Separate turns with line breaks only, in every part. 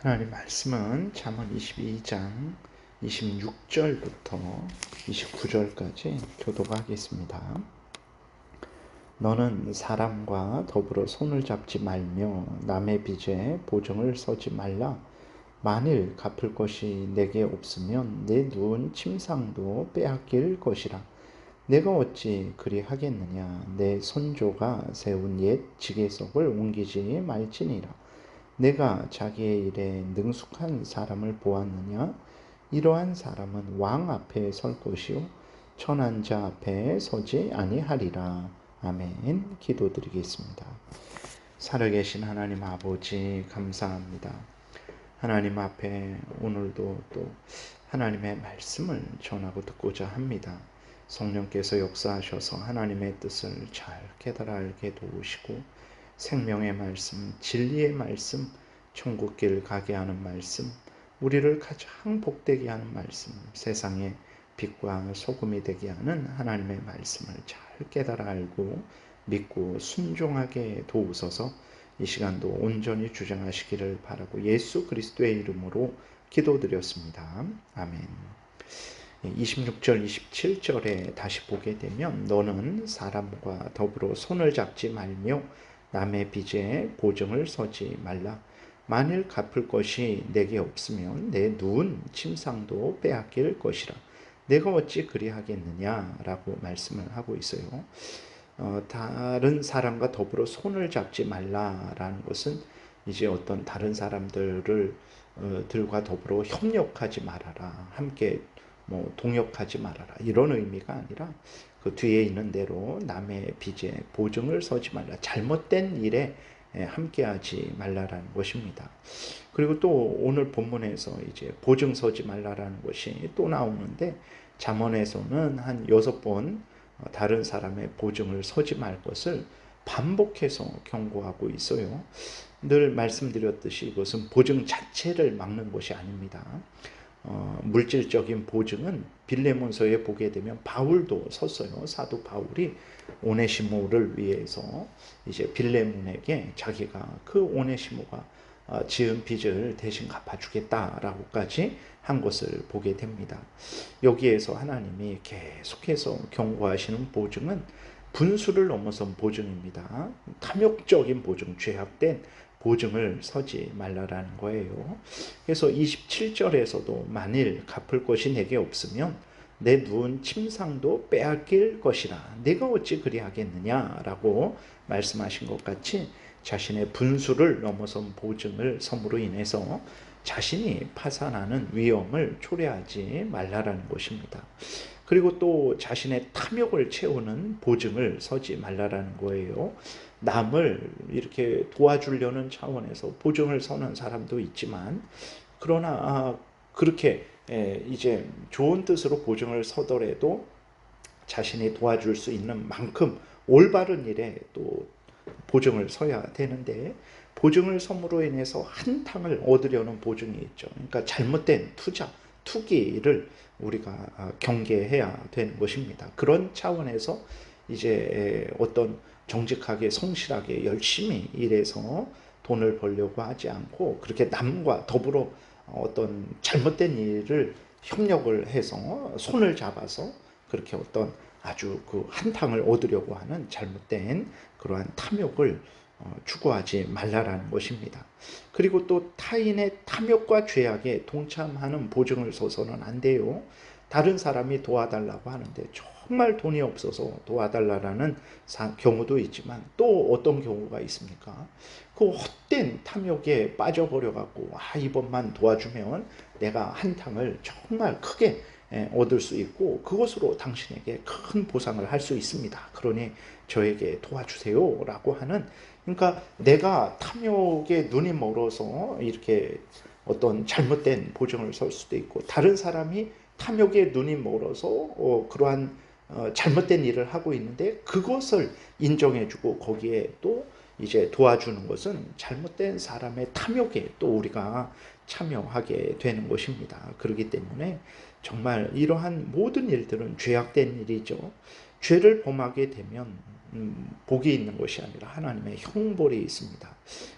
하나님 말씀은 잠언 22장 26절부터 29절까지 교도하겠습니다. 너는 사람과 더불어 손을 잡지 말며 남의 빚에 보증을 서지 말라. 만일 갚을 것이 내게 없으면 내 누운 침상도 빼앗길 것이라. 내가 어찌 그리 하겠느냐? 내 손조가 세운 옛 지게석을 옮기지 말지니라. 내가 자기의 일에 능숙한 사람을 보았느냐? 이러한 사람은 왕 앞에 설 것이요 천한 자 앞에 서지 아니하리라. 아멘. 기도드리겠습니다. 살아계신 하나님 아버지 감사합니다. 하나님 앞에 오늘도 또 하나님의 말씀을 전하고 듣고자 합니다. 성령께서 역사하셔서 하나님의 뜻을 잘 깨달아 알게 도우시고 생명의 말씀, 진리의 말씀, 천국길 가게 하는 말씀, 우리를 가장 복되게 하는 말씀, 세상의 빛과 소금이 되게 하는 하나님의 말씀을 잘 깨달아 알고 믿고 순종하게 도우소서 이 시간도 온전히 주장하시기를 바라고 예수 그리스도의 이름으로 기도드렸습니다. 아멘. 26절, 27절에 다시 보게 되면 너는 사람과 더불어 손을 잡지 말며 남의 빚에 보증을 서지 말라. 만일 갚을 것이 내게 없으면 내 누운 침상도 빼앗길 것이라. 내가 어찌 그리하겠느냐라고 말씀을 하고 있어요. 어, 다른 사람과 더불어 손을 잡지 말라라는 것은 이제 어떤 다른 사람들을 어, 들과 더불어 협력하지 말아라. 함께 뭐 동역하지 말아라. 이런 의미가 아니라 그 뒤에 있는 대로 남의 빚에 보증을 서지 말라. 잘못된 일에 함께하지 말라라는 것입니다. 그리고 또 오늘 본문에서 이제 보증 서지 말라라는 것이 또 나오는데 잠언에서는 한 여섯 번 어, 다른 사람의 보증을 서지 말 것을 반복해서 경고하고 있어요. 늘 말씀드렸듯이 이것은 보증 자체를 막는 것이 아닙니다. 어, 물질적인 보증은 빌레몬서에 보게 되면 바울도 섰어요. 사도 바울이 오네시모를 위해서 이제 빌레몬에게 자기가 그 오네시모가 어, 지은 빚을 대신 갚아주겠다라고까지 한 것을 보게 됩니다. 여기에서 하나님이 계속해서 경고하시는 보증은 분수를 넘어선 보증입니다. 탐욕적인 보증, 죄악된 보증을 서지 말라라는 거예요. 그래서 27절에서도 만일 갚을 것이 내게 없으면 내 누운 침상도 빼앗길 것이라 내가 어찌 그리하겠느냐라고 말씀하신 것 같이 자신의 분수를 넘어선 보증을 섬으로 인해서 자신이 파산하는 위험을 초래하지 말라라는 것입니다. 그리고 또 자신의 탐욕을 채우는 보증을 서지 말라라는 거예요. 남을 이렇게 도와주려는 차원에서 보증을 서는 사람도 있지만 그러나 아, 그렇게 이제 좋은 뜻으로 보증을 서더라도 자신이 도와줄 수 있는 만큼 올바른 일에 또 보증을 서야 되는데 보증을 섬으로 인해서 한탕을 얻으려는 보증이 있죠. 그러니까 잘못된 투자, 투기를 우리가 아, 경계해야 되는 것입니다. 그런 차원에서 이제 어떤 정직하게 성실하게 열심히 일해서 돈을 벌려고 하지 않고 그렇게 남과 더불어 어떤 잘못된 일을 협력을 해서 손을 잡아서 그렇게 어떤 아주 그 한탕을 얻으려고 하는 잘못된 그러한 탐욕을 어, 추구하지 말라라는 것입니다. 그리고 또 타인의 탐욕과 죄악에 동참하는 보증을 서서는 안 돼요. 다른 사람이 도와달라고 하는데 정말 돈이 없어서 도와달라는 경우도 있지만 또 어떤 경우가 있습니까? 그 헛된 탐욕에 빠져버려 갖고 아 이번만 도와주면 내가 한탕을 정말 크게 얻을 수 있고 그것으로 당신에게 큰 보상을 할 수 있습니다. 그러니 저에게 도와주세요 라고 하는 그러니까 내가 탐욕에 눈이 멀어서 이렇게 어떤 잘못된 보증을 설 수도 있고 다른 사람이 탐욕에 눈이 멀어서 어, 그러한 어, 잘못된 일을 하고 있는데 그것을 인정해주고 거기에 또 이제 도와주는 것은 잘못된 사람의 탐욕에 또 우리가 참여하게 되는 것입니다. 그렇기 때문에 정말 이러한 모든 일들은 죄악된 일이죠. 죄를 범하게 되면 음, 복이 있는 것이 아니라 하나님의 형벌이 있습니다.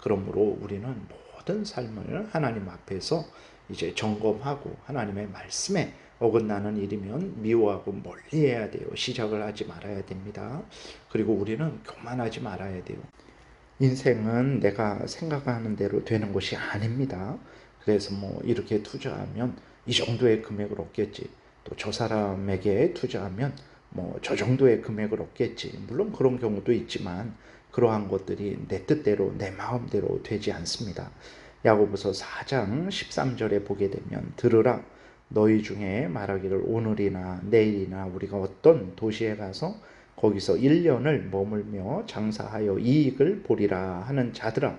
그러므로 우리는 모든 삶을 하나님 앞에서 이제 점검하고 하나님의 말씀에 어긋나는 일이면 미워하고 멀리해야 돼요. 시작을 하지 말아야 됩니다. 그리고 우리는 교만하지 말아야 돼요. 인생은 내가 생각하는 대로 되는 것이 아닙니다. 그래서 뭐 이렇게 투자하면 이 정도의 금액을 얻겠지. 또 저 사람에게 투자하면 뭐 저 정도의 금액을 얻겠지. 물론 그런 경우도 있지만 그러한 것들이 내 뜻대로 내 마음대로 되지 않습니다. 야고보서 4장 13절에 보게 되면 들으라 너희 중에 말하기를 오늘이나 내일이나 우리가 어떤 도시에 가서 거기서 1년을 머물며 장사하여 이익을 보리라 하는 자들아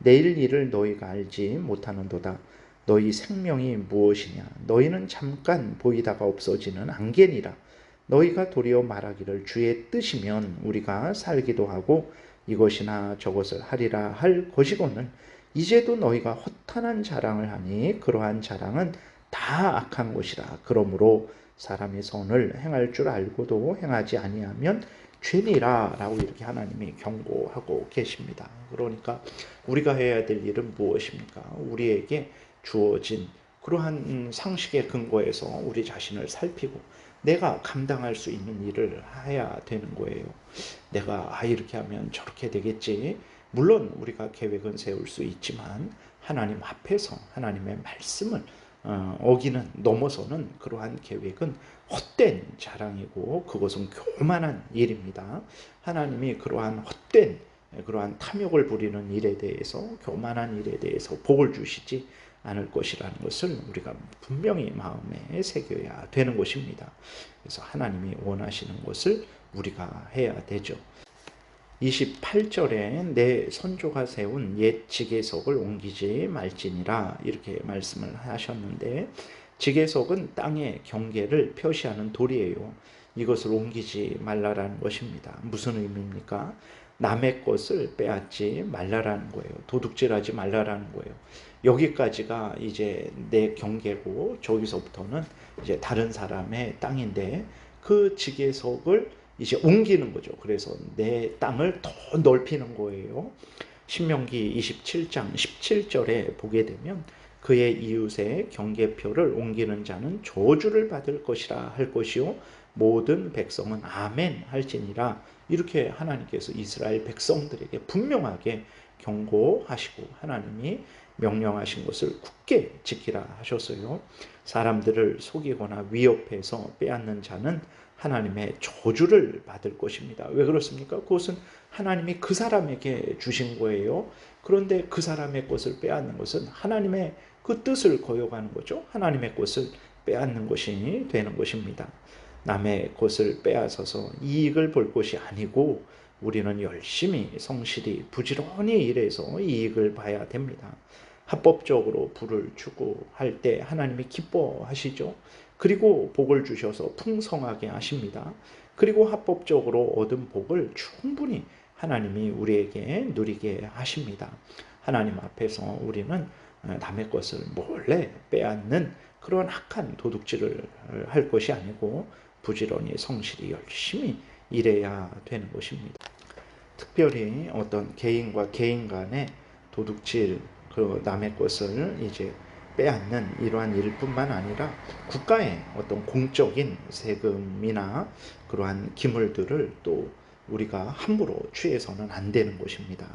내일 일을 너희가 알지 못하는도다 너희 생명이 무엇이냐 너희는 잠깐 보이다가 없어지는 안개니라 너희가 도리어 말하기를 주의 뜻이면 우리가 살기도 하고 이것이나 저것을 하리라 할 것이거늘 이제도 너희가 허탄한 자랑을 하니 그러한 자랑은 다 악한 것이라 그러므로 사람의 선을 행할 줄 알고도 행하지 아니하면 죄니라라고 이렇게 하나님이 경고하고 계십니다. 그러니까 우리가 해야 될 일은 무엇입니까? 우리에게 주어진 그러한 상식에 근거해서 우리 자신을 살피고 내가 감당할 수 있는 일을 해야 되는 거예요. 내가 아 이렇게 하면 저렇게 되겠지. 물론 우리가 계획은 세울 수 있지만 하나님 앞에서 하나님의 말씀을 어, 어기는 넘어서는 그러한 계획은 헛된 자랑이고 그것은 교만한 일입니다. 하나님이 그러한 헛된 그러한 탐욕을 부리는 일에 대해서 교만한 일에 대해서 복을 주시지 않을 것이라는 것을 우리가 분명히 마음에 새겨야 되는 것입니다. 그래서 하나님이 원하시는 것을 우리가 해야 되죠. 28절에 내 선조가 세운 옛 지계석을 옮기지 말지니라 이렇게 말씀을 하셨는데 지계석은 땅의 경계를 표시하는 돌이에요. 이것을 옮기지 말라라는 것입니다. 무슨 의미입니까? 남의 것을 빼앗지 말라라는 거예요. 도둑질하지 말라라는 거예요. 여기까지가 이제 내 경계고 저기서부터는 이제 다른 사람의 땅인데 그 지계석을 이제 옮기는 거죠. 그래서 내 땅을 더 넓히는 거예요. 신명기 27장 17절에 보게 되면 그의 이웃의 경계표를 옮기는 자는 저주를 받을 것이라 할 것이요 모든 백성은 아멘 할지니라 이렇게 하나님께서 이스라엘 백성들에게 분명하게 경고하시고 하나님이 명령하신 것을 굳게 지키라 하셨어요. 사람들을 속이거나 위협해서 빼앗는 자는 하나님의 저주를 받을 것입니다. 왜 그렇습니까? 그것은 하나님이 그 사람에게 주신 거예요. 그런데 그 사람의 것을 빼앗는 것은 하나님의 그 뜻을 거역하는 거죠. 하나님의 것을 빼앗는 것이 되는 것입니다. 남의 것을 빼앗아서 이익을 볼 것이 아니고 우리는 열심히 성실히 부지런히 일해서 이익을 봐야 됩니다. 합법적으로 불을 주고 할 때 하나님이 기뻐하시죠. 그리고 복을 주셔서 풍성하게 하십니다. 그리고 합법적으로 얻은 복을 충분히 하나님이 우리에게 누리게 하십니다. 하나님 앞에서 우리는 남의 것을 몰래 빼앗는 그런 악한 도둑질을 할 것이 아니고 부지런히 성실히 열심히 일해야 되는 것입니다. 특별히 어떤 개인과 개인 간의 도둑질, 그 남의 것을 이제 빼앗는 이러한 일뿐만 아니라 국가의 어떤 공적인 세금이나 그러한 기물들을 또 우리가 함부로 취해서는 안 되는 것입니다.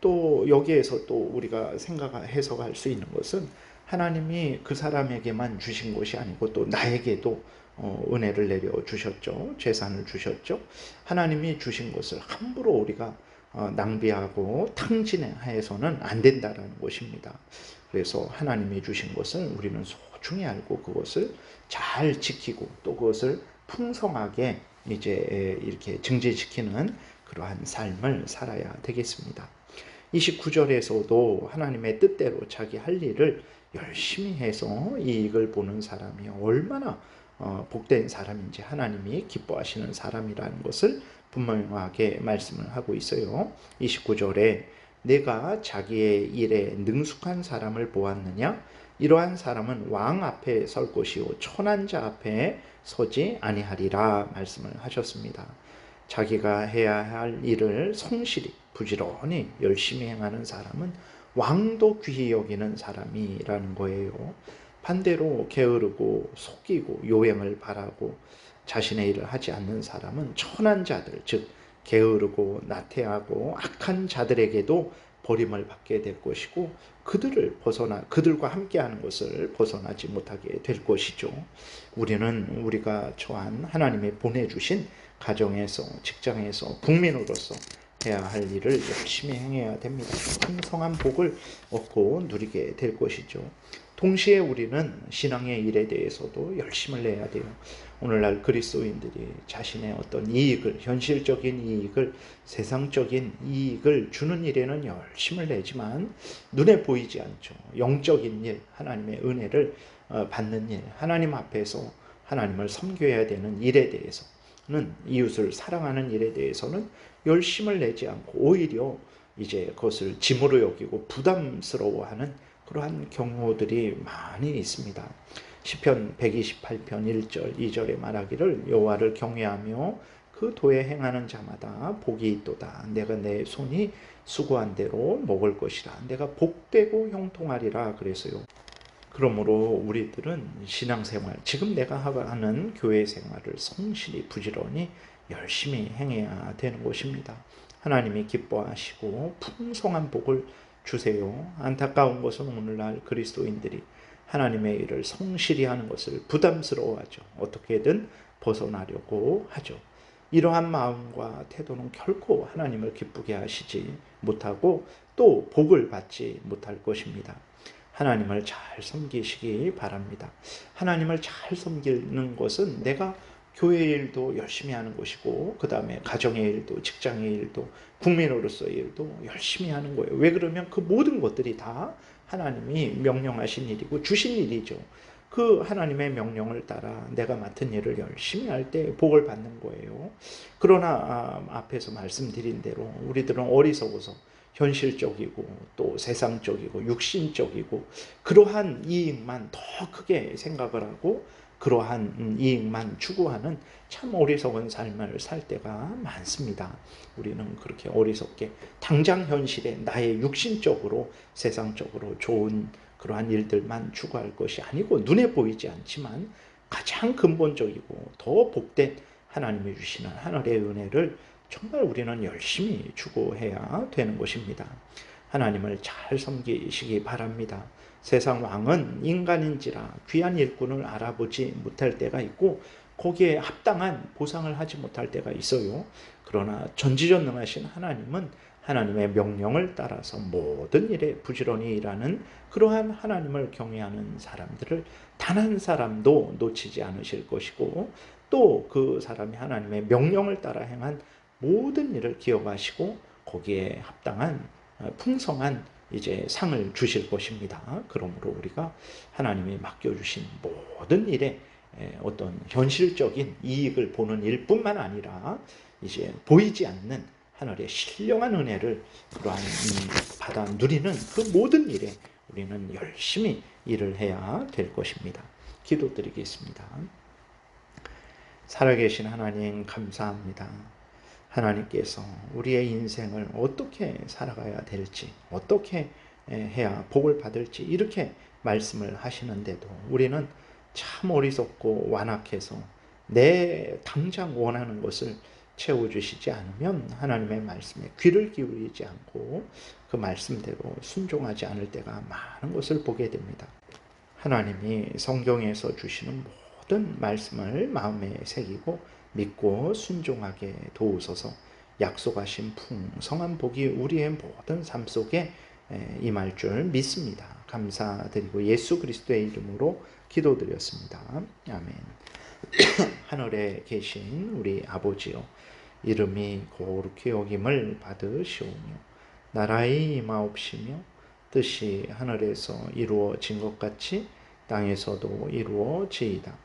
또 여기에서 또 우리가 생각 해석할 수 있는 것은 하나님이 그 사람에게만 주신 것이 아니고 또 나에게도 어, 은혜를 내려 주셨죠. 재산을 주셨죠. 하나님이 주신 것을 함부로 우리가 어, 낭비하고 탕진해서는 안 된다라는 것입니다. 그래서 하나님이 주신 것을 우리는 소중히 알고 그것을 잘 지키고 또 그것을 풍성하게 이제 이렇게 증진시키는 그러한 삶을 살아야 되겠습니다. 29절에서도 하나님의 뜻대로 자기 할 일을 열심히 해서 이익을 보는 사람이 얼마나 어, 복된 사람인지 하나님이 기뻐하시는 사람이라는 것을 분명하게 말씀을 하고 있어요. 29절에 내가 자기의 일에 능숙한 사람을 보았느냐? 이러한 사람은 왕 앞에 설 것이요 천한 자 앞에 서지 아니하리라 말씀을 하셨습니다. 자기가 해야 할 일을 성실히 부지런히 열심히 행하는 사람은 왕도 귀히 여기는 사람이라는 거예요. 반대로 게으르고 속이고 요행을 바라고 자신의 일을 하지 않는 사람은 천한 자들, 즉 게으르고 나태하고 악한 자들에게도 버림을 받게 될 것이고 그들을 벗어나 그들과 함께하는 것을 벗어나지 못하게 될 것이죠. 우리는 우리가 처한 하나님의 보내주신 가정에서 직장에서 국민으로서 해야 할 일을 열심히 행해야 됩니다. 풍성한 복을 얻고 누리게 될 것이죠. 동시에 우리는 신앙의 일에 대해서도 열심을 내야 돼요. 오늘날 그리스도인들이 자신의 어떤 이익을, 현실적인 이익을, 세상적인 이익을 주는 일에는 열심을 내지만 눈에 보이지 않죠. 영적인 일, 하나님의 은혜를 어, 받는 일, 하나님 앞에서 하나님을 섬겨야 되는 일에 대해서는 이웃을 사랑하는 일에 대해서는 열심을 내지 않고 오히려 이제 그것을 짐으로 여기고 부담스러워하는 그러한 경우들이 많이 있습니다. 시편 128편 1절 2절에 말하기를 여호와를 경외하며 그 도에 행하는 자마다 복이 있도다. 내가 내 손이 수고한 대로 먹을 것이라. 내가 복되고 형통하리라 그래서요. 그러므로 우리들은 신앙생활, 지금 내가 하는 교회 생활을 성실히 부지런히 열심히 행해야 되는 것입니다. 하나님이 기뻐하시고 풍성한 복을 주세요. 안타까운 것은 오늘날 그리스도인들이 하나님의 일을 성실히 하는 것을 부담스러워하죠. 어떻게든 벗어나려고 하죠. 이러한 마음과 태도는 결코 하나님을 기쁘게 하시지 못하고 또 복을 받지 못할 것입니다. 하나님을 잘 섬기시기 바랍니다. 하나님을 잘 섬기는 것은 내가 교회 일도 열심히 하는 것이고 그 다음에 가정의 일도 직장의 일도 국민으로서의 일도 열심히 하는 거예요. 왜 그러면 그 모든 것들이 다 하나님이 명령하신 일이고 주신 일이죠. 그 하나님의 명령을 따라 내가 맡은 일을 열심히 할 때 복을 받는 거예요. 그러나 아, 앞에서 말씀드린 대로 우리들은 어리석어서 현실적이고 또 세상적이고 육신적이고 그러한 이익만 더 크게 생각을 하고 그러한 이익만 추구하는 참 어리석은 삶을 살 때가 많습니다. 우리는 그렇게 어리석게 당장 현실에 나의 육신적으로 세상적으로 좋은 그러한 일들만 추구할 것이 아니고 눈에 보이지 않지만 가장 근본적이고 더 복된 하나님이 주시는 하늘의 은혜를 정말 우리는 열심히 추구해야 되는 것입니다. 하나님을 잘 섬기시기 바랍니다. 세상 왕은 인간인지라 귀한 일꾼을 알아보지 못할 때가 있고 거기에 합당한 보상을 하지 못할 때가 있어요. 그러나 전지전능하신 하나님은 하나님의 명령을 따라서 모든 일에 부지런히 일하는 그러한 하나님을 경외하는 사람들을 단 한 사람도 놓치지 않으실 것이고 또 그 사람이 하나님의 명령을 따라 행한 모든 일을 기억하시고 거기에 합당한 풍성한 이제 상을 주실 것입니다. 그러므로 우리가 하나님이 맡겨주신 모든 일에 어떤 현실적인 이익을 보는 일뿐만 아니라 이제 보이지 않는 하늘의 신령한 은혜를 그러한 받아 누리는 그 모든 일에 우리는 열심히 일을 해야 될 것입니다. 기도드리겠습니다. 살아계신 하나님 감사합니다. 하나님께서 우리의 인생을 어떻게 살아가야 될지, 어떻게 해야 복을 받을지 이렇게 말씀을 하시는데도 우리는 참 어리석고 완악해서 내 당장 원하는 것을 채워주시지 않으면 하나님의 말씀에 귀를 기울이지 않고 그 말씀대로 순종하지 않을 때가 많은 것을 보게 됩니다. 하나님이 성경에서 주시는 모든 말씀을 마음에 새기고 믿고 순종하게 도우소서 약속하신 풍성한 복이 우리의 모든 삶 속에 임할 줄 믿습니다. 감사드리고 예수 그리스도의 이름으로 기도드렸습니다. 아멘. 하늘에 계신 우리 아버지요 이름이 거룩히 여김을 받으시오며 나라의 임하옵시며 뜻이 하늘에서 이루어진 것 같이 땅에서도 이루어지이다.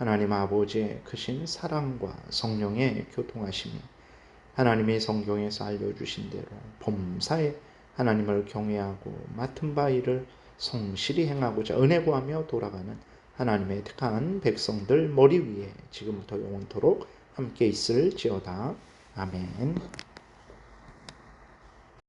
하나님 아버지의 크신 사랑과 성령의 교통하심이 하나님의 성경에서 알려주신 대로 범사에 하나님을 경외하고 맡은 바 일을 성실히 행하고자 은혜 구하며 돌아가는 하나님의 택한 백성들 머리 위에 지금부터 영원토록 함께 있을지어다. 아멘.